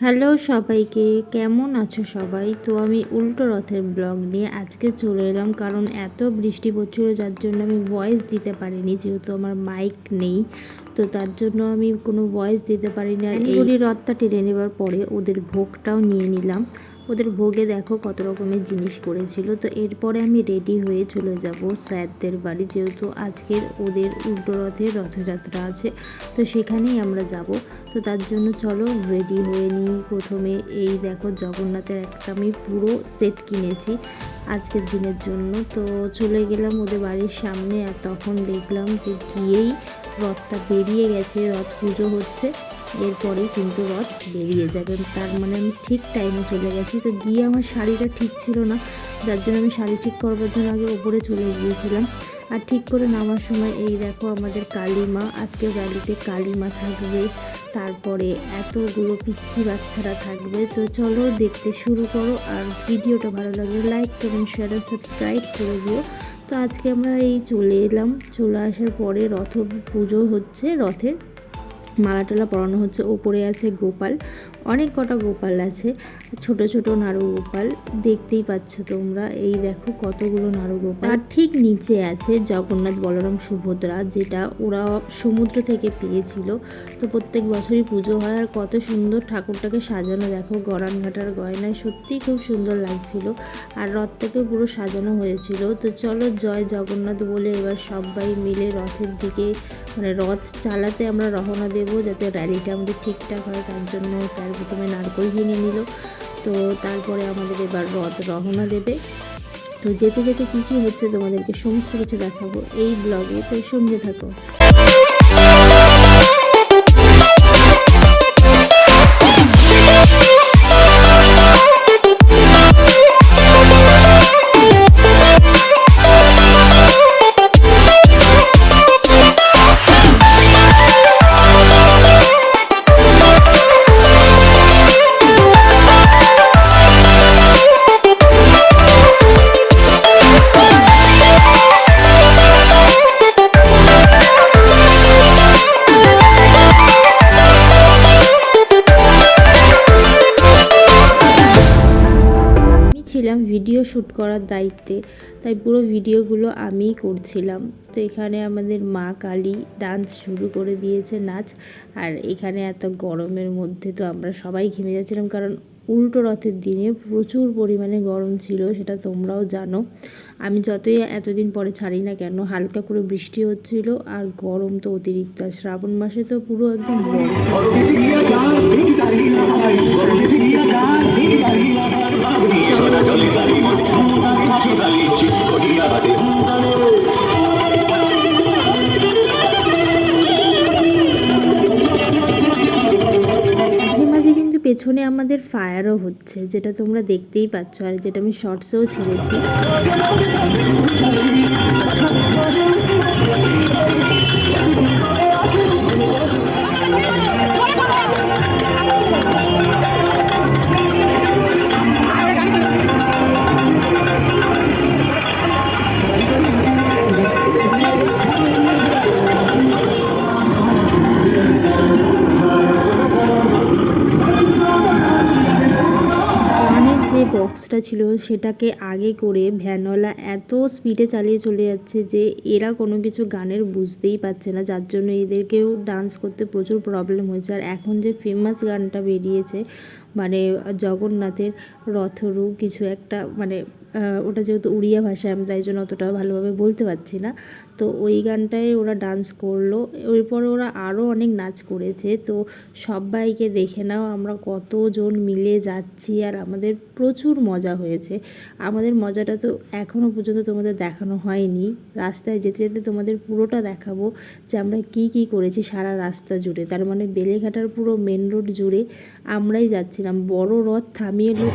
Hello সবাইকে কেমন আছো সবাই? তো আমি উল্টো রথের ব্লগ নিয়ে আজকে চলে এলাম কারণ এত বৃষ্টি পড়ছিল যার জন্য আমি ভয়েস দিতে পারিনি যেহেতু আমার মাইক নেই। তো তার জন্য আমি কোনো ভয়েস দিতে পারিনি আর এই রথটা টেনে নেবার পরে ওদের ভোগটাও নিয়ে নিলাম। ওদের ভোগে দেখো কত রকমের জিনিস করেছিল তো এরপরে আমি রেডি হয়ে চলে যাব স্যারদের বাড়ি, যেহেতু আজকের ওদের উল্টো রথের রথযাত্রা আছে, তো সেখানেই আমরা যাব। তো তার জন্য চলো রেডি হয়ে নিই প্রথমে। এই দেখো জগন্নাথের একটা আমি পুরো সেট কিনেছি আজকের দিনের জন্য। তো চলে গেলাম ওদের বাড়ির সামনে আর তখন দেখলাম যে গিয়েই রথটা বেরিয়ে গেছে, রথ পুজো হচ্ছে। এরপরেই কিন্তু রথ বেরিয়ে যাবে। তার মানে আমি ঠিক টাইমে চলে গেছি। তো গিয়ে আমার শাড়িটা ঠিক ছিল না। যার জন্য আমি শাড়ি ঠিক করবার জন্য আগে ওপরে চলে গিয়েছিলাম। আর ঠিক করে নামার সময় এই দেখো আমাদের কালিমা। আজকে গাড়িতে কালিমা থাকবে। তারপরে এতগুলো পিচ্ছি বাচ্চারা থাকবে। তো চলো দেখতে শুরু করো। আর ভিডিওটা ভালো লাগলে লাইক কমেন্ট শেয়ার আর সাবস্ক্রাইব করে দিও। তো আজকে আমরা এই চলে এলাম। চলে আসার পরে রথ পুজো হচ্ছে। রথের মালা টালা পরানো হচ্ছে। ওপরে আছে গোপাল। অনেক কটা গোপাল আছে। ছোট ছোট নাড়ু গোপাল। দেখতেই পাচ্ছ তোমরা। এই দেখো কতগুলো নাড়ু গোপাল। আর ঠিক নিচে আছে জগন্নাথ বলরাম সুভদ্রা, যেটা ওরা সমুদ্র থেকে পেয়েছিল। তো প্রত্যেক বছরই পুজো হয়। আর কত সুন্দর ঠাকুরটাকে সাজানো। দেখো গড়ান ঘাটার গয়নায় সত্যিই খুব সুন্দর লাগছিল। আর রথটাকেও পুরো সাজানো হয়েছিল। তো চলো জয় জগন্নাথ বলে এবার সবাই মিলে রথের দিকে মানে রথ চালাতে আমরা রওনা দেবো। যাতে র্যালিটা আমাদের ঠিকঠাক হয়, তার জন্য স্যার প্রথমে নারকল ভেঙে নিল। তো তারপরে আমাদের এবার রথ রহনা দেবে। তো যেতে যেতে কী কী হচ্ছে তোমাদেরকে সমস্ত কিছু দেখাবো এই ব্লগে তো সঙ্গে থাকো। ভিডিও শ্যুট করার দায়িত্বে। তাই পুরো ভিডিওগুলো আমিই করছিলাম। তো এখানে আমাদের মা কালী ডান্স শুরু করে দিয়েছে নাচ। আর এখানে এত গরমের মধ্যে তো আমরা সবাই ঘেমে যাচ্ছিলাম। কারণ উল্টো রথের দিনে প্রচুর পরিমাণে গরম ছিল, সেটা তোমরাও জানো। আমি যতই এতদিন পরে ছাড়ি না কেন, হালকা করে বৃষ্টি হচ্ছিল আর গরম তো অতিরিক্ত। আর শ্রাবণ মাসে তো পুরো একদম আমাদের ফায়ারও হচ্ছে যেটা তোমরা দেখতেই পাচ্ছ আর যেটা আমি শর্টসেও ছেড়েছি। বক্সটা ছিল সেটাকে আগে করে ভ্যানওয়ালা এত স্পিডে চালিয়ে চলে যাচ্ছে যে এরা কোনো কিছু গানের বুঝতেই পারছে না। যার জন্য এদেরকেও ডান্স করতে প্রচুর প্রবলেম হয়েছে। আর এখন যে ফেমাস গানটা বেরিয়েছে মানে জগন্নাথের রথরু কিছু একটা মানে ওটা যেহেতু উড়িয়া ভাষা, আমি তাই জন্য অতটা ভালোভাবে বলতে পারছি না। তো ওই গানটায় ওরা ডান্স করল, এরপরে ওরা আরও অনেক নাচ করেছে। তো সবাইকে দেখে নাও, আমরা কতজন মিলে যাচ্ছি, আর আমাদের প্রচুর মজা হয়েছে। আমাদের মজাটা তো এখনও পর্যন্ত তোমাদের দেখানো হয়নি। রাস্তায় যেতে যেতে তোমাদের পুরোটা দেখাবো যে আমরা কি কি করেছি সারা রাস্তা জুড়ে। তার মানে বেলেঘাটার পুরো মেন রোড জুড়ে আমরাই যাচ্ছিলাম। বড় রথ থামিয়ে লোক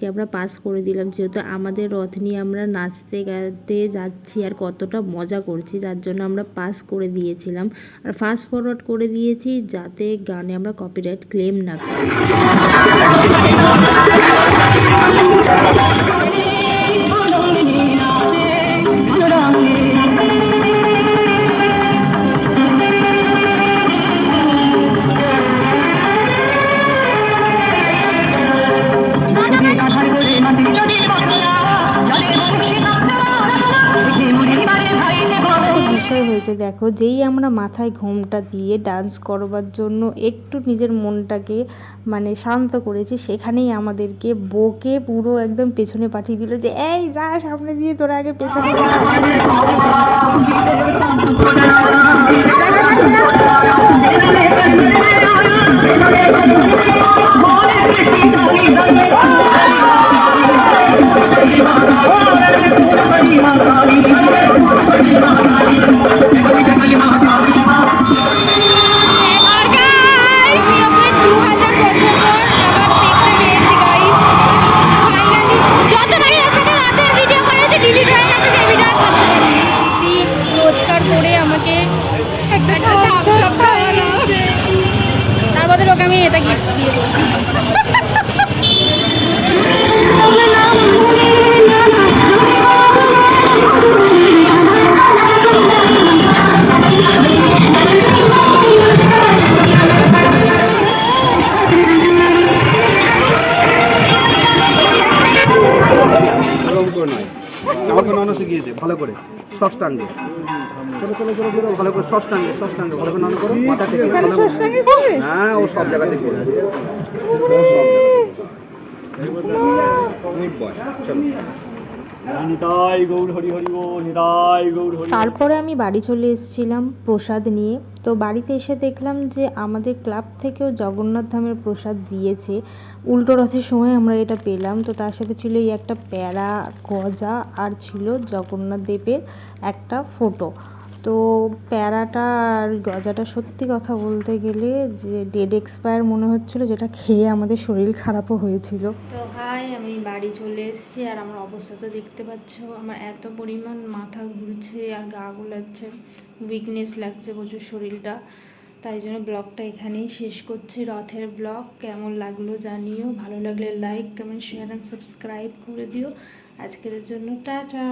আজকে আমরা পাস করে দিলাম। যেহেতু আমাদের রথ নিয়ে আমরা নাচতে গাতে যাচ্ছি আর কতটা মজা করছি, যার জন্য আমরা পাস করে দিয়েছিলাম। আর ফাস্ট ফরওয়ার্ড করে দিয়েছি যাতে গানে আমরা কপিরাইট ক্লেম না করি। হয়েছে দেখো, যেই আমরা মাথায় ঘোমটা দিয়ে ডান্স করবার জন্য একটু নিজের মনটাকে মানে শান্ত করেছি, সেখানেই আমাদেরকে বকে পুরো একদম পেছনে পাঠিয়ে দিল যে, এই, যা, সামনে দিয়ে তোরা আগে পেছনে যা। চলো ভালো করে সষ্টাঙ্গে সষ্টাঙ্গে ভালো করে নানা করো মাথা থেকে হ্যাঁ ও সব জায়গাতে করে ও সব গুড বয় চলো। তারপরে আমি বাড়ি চলে এসেছিলাম প্রসাদ নিয়ে। তো বাড়িতে এসে দেখলাম যে আমাদের ক্লাব থেকেও জগন্নাথ ধামের প্রসাদ দিয়েছে। উল্টো রথের সময় আমরা এটা পেলাম। তো তার সাথে ছিল এই একটা প্যারা গজা আর ছিল জগন্নাথ দেবের একটা ফটো। তো প্যারাটা আর গজাটা সত্যি কথা বলতে গেলে যে ডেড এক্সপায়ার মনে হচ্ছিল যেটা খেয়ে আমাদের শরীর খারাপও হয়েছিল। তো হাই, আমি বাড়ি চলে এসেছি আর আমার অবস্থা তো দেখতে পাচ্ছ। আমার এত পরিমাণ মাথা ঘুরছে আর গা গোলাচ্ছে উইকনেস লাগছে প্রচুর শরীরটা। তাই জন্য ব্লগটা এখানেই শেষ করছি। রথের ব্লগ কেমন লাগল জানিও। ভালো লাগলে like comment share and subscribe করে দিও। আজকের জন্য টাটা।